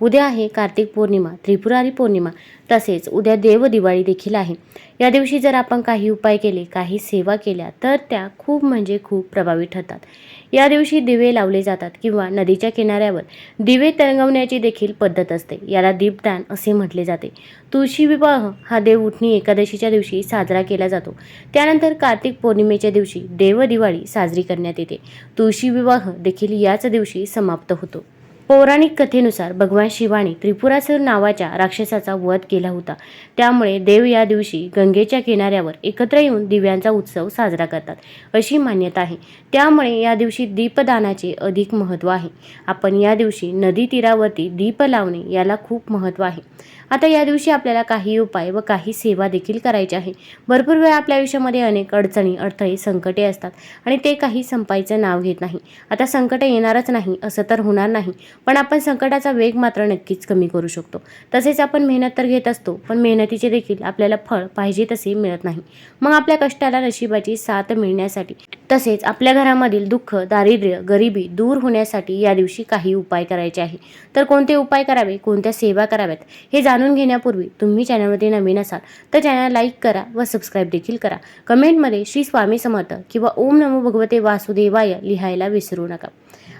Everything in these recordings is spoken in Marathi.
उद्या आहे कार्तिक पौर्णिमा त्रिपुरारी पौर्णिमा तसेच उद्या देवदिवाळी देखील आहे. या दिवशी जर आपण काही उपाय केले काही सेवा केल्या तर त्या खूप म्हणजे खूप प्रभावी ठरतात. या दिवशी दिवे लावले जातात किंवा नदीच्या किनाऱ्यावर दिवे तरंगवण्याची देखील पद्धत असते. याला दीपदान असे म्हटले जाते. तुळशी विवाह हा देव उठणी एकादशीच्या दिवशी साजरा केला जातो. त्यानंतर कार्तिक पौर्णिमेच्या दिवशी देव दिवाळी साजरी करण्यात येते. तुळशी विवाह देखील याच दिवशी समाप्त होतो. पौराणिक कथेनुसार भगवान शिवाने त्रिपुरासूर नावाच्या राक्षसाचा वध केला होता. त्यामुळे देव या दिवशी गंगेच्या किनाऱ्यावर एकत्र येऊन दिव्यांचा उत्सव साजरा करतात अशी मान्यता आहे. त्यामुळे या दिवशी दीपदानाचे अधिक महत्त्व आहे. आपण या दिवशी नदी तीरावरती दीप लावणे याला खूप महत्त्व आहे. आता या दिवशी आपल्याला काही उपाय व काही सेवा देखील करायची आहे. भरपूर वेळा आपल्या आयुष्यामध्ये अनेक अडचणी अडथळे संकटे असतात आणि ते काही संपायचं नाव घेत नाही. आता संकट येणारच नाही असं तर होणार नाही पण आपण संकटाचा वेग मात्र नक्कीच कमी करू शकतो. तसेच आपण मेहनत तर घेत असतो पण मेहनतीचे देखील आपल्याला फळ पाहिजे तसे मिळत नाही. मग आपल्या कष्टाला नशिबाची साथ मिळण्यासाठी तसेच आपल्या घरामधील दुःख दारिद्र्य गरिबी दूर होण्यासाठी या दिवशी काही उपाय करायचे आहे. तर कोणते उपाय करावे कोणत्या सेवा कराव्यात हे जाणून जाणून घेण्यापूर्वी तुम्ही चॅनलमध्ये नवीन असाल तर चॅनल लाईक करा व सबस्क्राईब देखील करा. कमेंटमध्ये श्री स्वामी समर्थ किंवा ओम नमो भगवते वासुदेवाय लिहायला विसरू नका.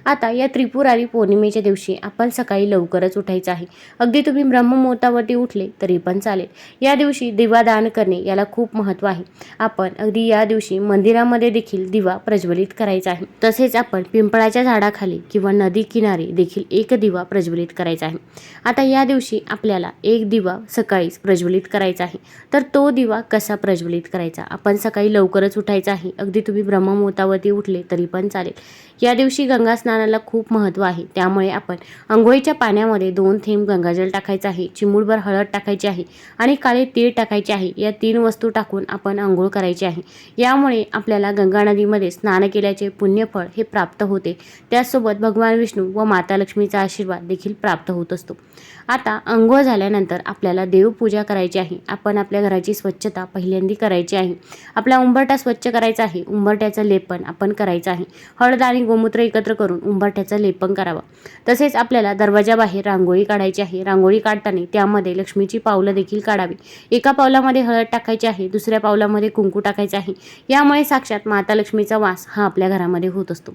आता या त्रिपुरारी पौर्णिमेच्या दिवशी आपण सकाळी लवकरच उठायचं आहे. अगदी तुम्ही ब्रह्ममुहूर्तावरती उठले तरी पण चालेल. या दिवशी दिवा दान करणे याला खूप महत्त्व आहे. आपण अगदी या दिवशी मंदिरामध्ये देखील दिवा प्रज्वलित करायचा आहे. तसेच आपण पिंपळाच्या झाडाखाली किंवा नदी किनारी देखील एक दिवा प्रज्वलित करायचा आहे. आता या दिवशी आपल्याला एक दिवा सकाळीच प्रज्वलित करायचा आहे. तर तो दिवा कसा प्रज्वलित करायचा? आपण सकाळी लवकरच उठायचा आहे. अगदी तुम्ही ब्रह्ममुहूर्तावरती उठले तरी पण चालेल. या दिवशी गंगा स्नानाला खूप महत्त्व आहे. त्यामुळे आपण आंघोळीच्या पाण्यामध्ये दोन थेंब गंगाजल टाकायचं आहे चिमूटभर हळद टाकायची आहे आणि काळे तीळ टाकायचे आहे. या तीन वस्तू टाकून आपण आंघोळ करायची आहे. यामुळे आपल्याला गंगा नदीमध्ये स्नान केल्याचे पुण्यफळ हे प्राप्त होते. त्याचसोबत भगवान विष्णू व माता लक्ष्मीचा आशीर्वाद देखील प्राप्त होत असतो. आता आंघोळ झाल्यानंतर आपल्याला देवपूजा करायची आहे. आपण आपल्या घराची स्वच्छता पहिल्यांदी करायची आहे. आपला उंबरटा स्वच्छ करायचा आहे. उंबरट्याचं लेपन आपण करायचं आहे. हळद आणि गोमूत्र एकत्र करून उंबरठ्याचं लेपन करावं. तसेच आपल्याला दरवाजाबाहेर रांगोळी काढायची आहे. रांगोळी काढताना त्यामध्ये लक्ष्मीची पावलं देखील काढावी. एका पावलामध्ये हळद टाकायची आहे. दुसऱ्या पावलामध्ये कुंकू टाकायचं आहे. यामुळे साक्षात माता लक्ष्मीचा वास हा आपल्या घरामध्ये होत असतो.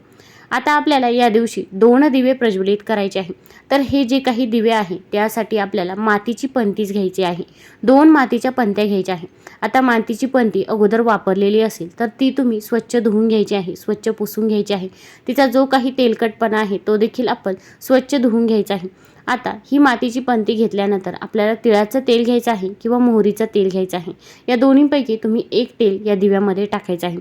आता आपल्याला या दिवशी दोन दिवे प्रज्वलित करायचे आहे तर हे जे काही दिवे आहे त्यासाठी आपल्याला मातीची पंतीच घ्यायची आहे. दोन मातीच्या पंत्या घ्यायच्या आहे आता मातीची पंती अगोदर वापरलेली असेल तर ती तुम्ही स्वच्छ धुवून घ्यायची आहे स्वच्छ पुसून घ्यायची आहे. तिचा जो काही तेलकटपणा आहे तो देखील आपण स्वच्छ धुवून घ्यायचा आहे. आता ही मातीची पंती घेतल्यानंतर आपल्याला तिळाचं तेल घ्यायचं आहे किंवा मोहरीचं तेल घ्यायचं आहे. या दोन्हीपैकी तुम्ही एक तेल या दिव्यामध्ये टाकायचं आहे.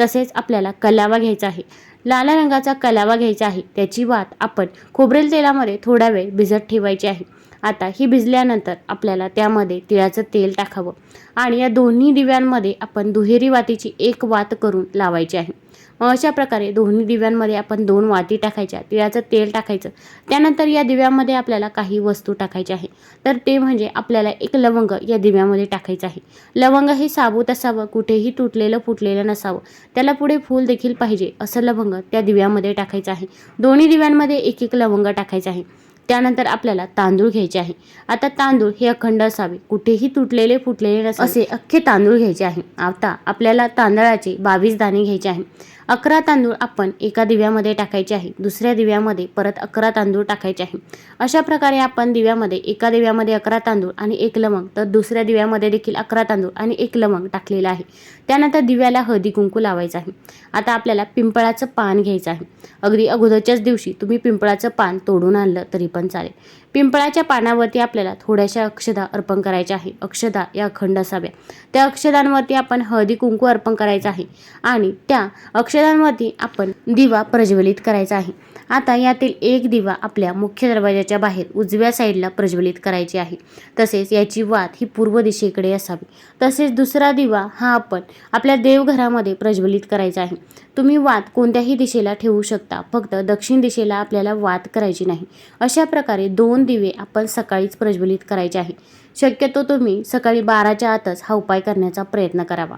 तसेच आपल्याला कलावा घ्यायचा आहे. लाल रंगाचा कलावा घ्यायचा आहे. त्याची वात आपण खोबरेल तेलामध्ये थोडा वेळ भिजत ठेवायची आहे. आता ही भिजल्यानंतर आपल्याला त्यामध्ये तिळाचं तेल टाकावं. आणि या दोन्ही दिव्यांमध्ये आपण दुहेरी वातीची एक वात करून लावायची आहे. मग अशा प्रकारे दोन्ही दिव्यांमध्ये आपण दोन वाती टाकायच्या तिळाचं तेल टाकायचं. त्यानंतर या दिव्यामध्ये आपल्याला काही वस्तू टाकायच्या आहे तर ते म्हणजे आपल्याला एक लवंग या दिव्यामध्ये टाकायचं आहे. लवंग हे साबूत असावं कुठेही तुटलेलं फुटलेलं नसावं. त्याला पुढे फूल देखील पाहिजे असं लवंग त्या दिव्यामध्ये टाकायचं आहे. दोन्ही दिव्यांमध्ये एक एक लवंग टाकायचं आहे. त्यानंतर आपल्याला तांदूळ घ्यायचे आहे. आता तांदूळ हे अखंड असावे कुठेही तुटलेले फुटलेले नसावे. असे अख्खे तांदूळ घ्यायचे आहे. आता आपल्याला तांदळाचे बावीस दाणे घ्यायचे आहे. अकरा तांदूळ आपण एका दिव्यामध्ये टाकायचे आहे दुसऱ्या दिव्यामध्ये परत अकरा तांदूळ टाकायचे आहे. अशा प्रकारे आपण दिव्यामध्ये एका दिव्यामध्ये अकरा तांदूळ आणि एक लवंग तर दुसऱ्या दिव्यामध्ये देखील अकरा तांदूळ आणि एक लवंग टाकलेलं आहे. त्यानंतर दिव्याला हळदी कुंकू लावायचं आहे. आता आपल्याला पिंपळाचं पान घ्यायचं आहे. अगदी अगोदरच्याच दिवशी तुम्ही पिंपळाचं पान तोडून आणलं तरी पण चालेल. पिंपळाच्या पानावरती आपल्याला थोड्याशा अक्षदा अर्पण करायच्या आहे. अक्षदा या अखंड असाव्या. त्या अक्षदांवरती आपण हळदी कुंकू अर्पण करायचं आहे. आणि त्या अक्ष अक्षदांवरती आपण दिवा प्रज्वलित करायचा आहे. आता यातील एक दिवा आपल्या मुख्य दरवाजाच्या बाहेर उजव्या साईडला प्रज्वलित करायची आहे. तसेच याची वात ही पूर्व दिशेकडे असावी. तसेच दुसरा दिवा हा आपण आपल्या देवघरामध्ये प्रज्वलित करायचा आहे. तुम्ही वात कोणत्याही दिशेला ठेवू शकता फक्त दक्षिण दिशेला आपल्याला वात करायची नाही. अशा प्रकारे दोन दिवे आपण सकाळीच प्रज्वलित करायचे आहे. शक्यतो तुम्ही सकाळी बाराच्या आतच हा उपाय करण्याचा प्रयत्न करावा.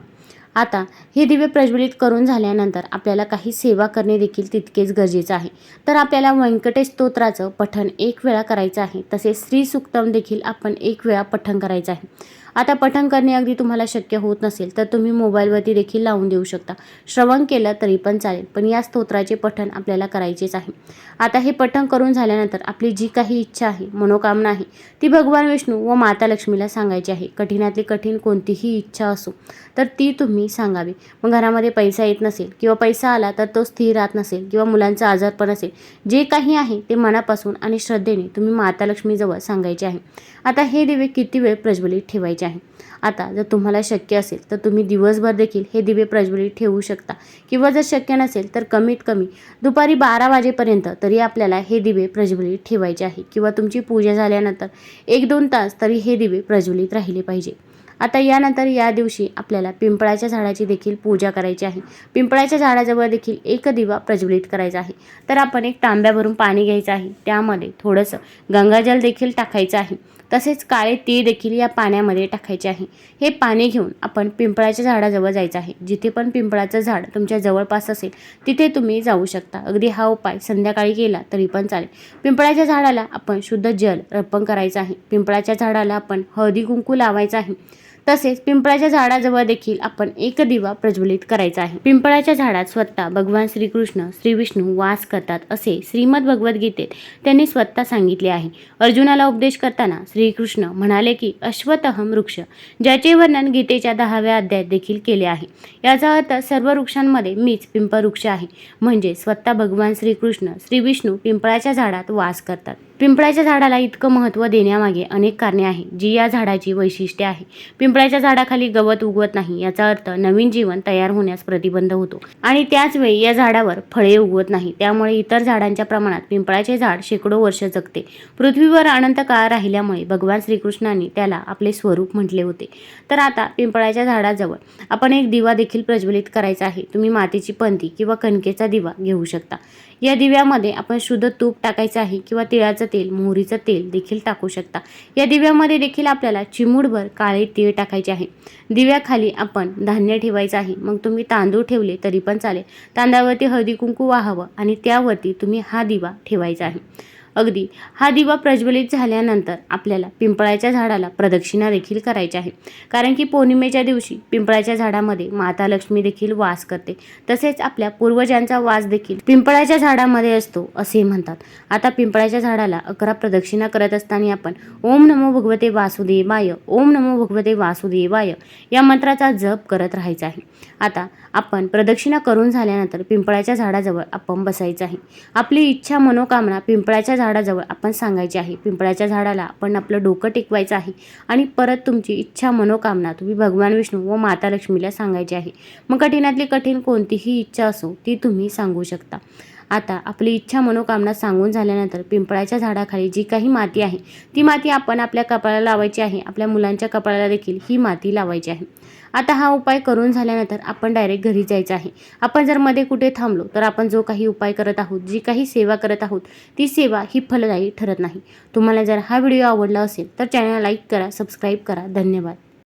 आता हे दिवे प्रज्वलित करून झाल्यानंतर आपल्याला काही सेवा करणे देखील तितकेच गरजेचं आहे. तर आपल्याला व्यंकटेश स्तोत्राचं पठण एक वेळा करायचं आहे तसेच श्री सुक्तम देखील आपण एक वेळा पठण करायचं आहे. आता पठण करणे अगदी तुम्हाला शक्य होत नसेल तर तुम्ही मोबाईलवरती देखील लावून देऊ शकता. श्रवण केलं तरी पण चालेल पण या स्तोत्राचे पठण आपल्याला करायचेच आहे. आता हे पठण करून झाल्यानंतर आपली जी काही इच्छा आहे मनोकामना आहे ती भगवान विष्णू व माता लक्ष्मीला सांगायची आहे. कठीणातली कठीण कोणतीही इच्छा असो तर ती तुम्ही सांगावी. मग घरामध्ये पैसा येत नसेल किंवा पैसा आला तर तो स्थिर राहत नसेल किंवा मुलांचा आजारपण असेल जे काही आहे ते मनापासून आणि श्रद्धेने तुम्ही माता लक्ष्मीजवळ सांगायचे आहे. आता हे दिवे किती वेळ प्रज्वलित ठेवायचे आहे? आता जर तुम्हाला शक्य असेल तर तुम्ही दिवसभर देखील हे दिवे प्रज्वलित ठेवू शकता. किंवा जर शक्य नसेल तर कमीत कमी दुपारी बारा वाजेपर्यंत तरी आपल्याला हे दिवे प्रज्वलित ठेवायचे आहे. किंवा तुमची पूजा झाल्यानंतर एक दोन तास तरी हे दिवे प्रज्वलित राहिले पाहिजे. आता यानंतर या दिवशी आपल्याला पिंपळाच्या झाडाची देखील पूजा करायची आहे. पिंपळाच्या झाडाजवळ देखील एक दिवा प्रज्वलित करायचा आहे. तर आपण एक तांब्यावरून पाणी घ्यायचं आहे. त्यामध्ये थोडंसं गंगाजल देखील टाकायचं आहे. तसेच काळे तीळ देखील या पाण्यामध्ये टाकायचे आहे. हे पाणी घेऊन आपण पिंपळाच्या झाडाजवळ जायचं आहे. जिथे पण पिंपळाचं झाड तुमच्या जवळपास असेल तिथे तुम्ही जाऊ शकता. अगदी हा उपाय संध्याकाळी केला तरी पण चालेल. पिंपळाच्या झाडाला आपण शुद्ध जल अर्पण करायचं आहे. पिंपळाच्या झाडाला आपण हळदी कुंकू लावायचं आहे. तसेच पिंपळाच्या झाडाजवळ देखील आपण एक दिवा प्रज्वलित करायचा आहे. पिंपळाच्या झाडात स्वतः भगवान श्रीकृष्ण श्री विष्णू वास करतात असे श्रीमद भगवद्गीतेत त्यांनी स्वतः सांगितले आहे. अर्जुनाला उपदेश करताना श्रीकृष्ण म्हणाले की अश्वतहम वृक्ष ज्याचे वर्णन गीतेच्या दहाव्या अध्यायात देखील केले आहे. याचा अर्थ सर्व वृक्षांमध्ये मीच पिंपळ वृक्ष आहे. म्हणजे स्वतः भगवान श्रीकृष्ण श्री विष्णू पिंपळाच्या झाडात वास करतात. पिंपळाच्या झाडाला इतकं महत्त्व देण्यामागे अनेक कारणे आहेत जी या झाडाची वैशिष्ट्ये आहे पिंपळाच्या झाडाखाली गवत उगवत नाही याचा अर्थ नवीन जीवन तयार होण्यास प्रतिबंध होतो. आणि त्याच वेळी या झाडावर फळे उगवत नाही त्यामुळे इतर झाडांच्या प्रमाणात पिंपळाचे झाड शेकडो वर्ष जगते. पृथ्वीवर अनंत काळ राहिल्यामुळे भगवान श्रीकृष्णांनी त्याला आपले स्वरूप म्हटले होते. तर आता पिंपळाच्या झाडाजवळ आपण एक दिवा देखील प्रज्वलित करायचा आहे. तुम्ही मातीची पंथी किंवा कणकेचा दिवा घेऊ शकता. या दिव्यामध्ये आपण शुद्ध तूप टाकायचं आहे किंवा तिळाचं तेल मोहरीचं तेल देखील टाकू शकता. या दिव्यामध्ये देखील आपल्याला चिमूडभर काळे तीळ टाकायचे आहे. दिव्याखाली आपण धान्य ठेवायचं आहे. मग तुम्ही तांदूळ ठेवले तरी पण चालेल. तांदळावरती हळदी कुंकू वाहावं आणि त्यावरती तुम्ही हा दिवा ठेवायचा आहे. अगदी. हा दिवा प्रज्वलित झाल्यानंतर आपल्याला पिंपळाच्या झाडाला प्रदक्षिणा देखील करायची आहे. कारण की पौर्णिमेच्या दिवशी पिंपळाच्या झाडामध्ये माता लक्ष्मी देखील वास करते. तसेच आपल्या पूर्वजांचा वास देखील पिंपळाच्या झाडामध्ये असतो असे म्हणतात. आता पिंपळाच्या झाडाला अकरा प्रदक्षिणा करत असताना आपण ओम नमो भगवते वासुदेवाय ओम नमो भगवते वासुदेवाय या मंत्राचा जप करत राहायचा आहे. आता आपण प्रदक्षिणा करून झाल्यानंतर पिंपळाच्या झाडाजवळ आपण बसायचं आहे. आपली इच्छा मनोकामना पिंपळाच्या झाडाजवळ आपण सांगायचे आहे. पिंपळाच्या झाडाला आपण आपलं डोकं टेकवायचं आहे. आणि परत तुमची इच्छा मनोकामना तुम्ही भगवान विष्णू व माता लक्ष्मीला सांगायची आहे. मग कठीणातली कठीण कोणतीही इच्छा असो ती तुम्ही सांगू शकता. आता आपली इच्छा मनोकामना सांगून झाल्यानंतर पिंपळाच्या झाडाखाली जी काही माती आहे ती माती आपण आपल्या कपाळाला लावायची आहे. आपल्या मुलांच्या कपाळाला देखील ही माती लावायची आहे. आता हा उपाय करून झाल्यानंतर आपण डायरेक्ट घरी जायचं आहे. आपण जर मध्ये कुठे थांबलो तर आपण जो काही उपाय करत आहोत जी काही सेवा करत आहोत ती सेवा ही फलदायी ठरत नाही. तुम्हाला जर हा व्हिडिओ आवडला असेल तर चॅनल लाईक करा सबस्क्राईब करा. धन्यवाद.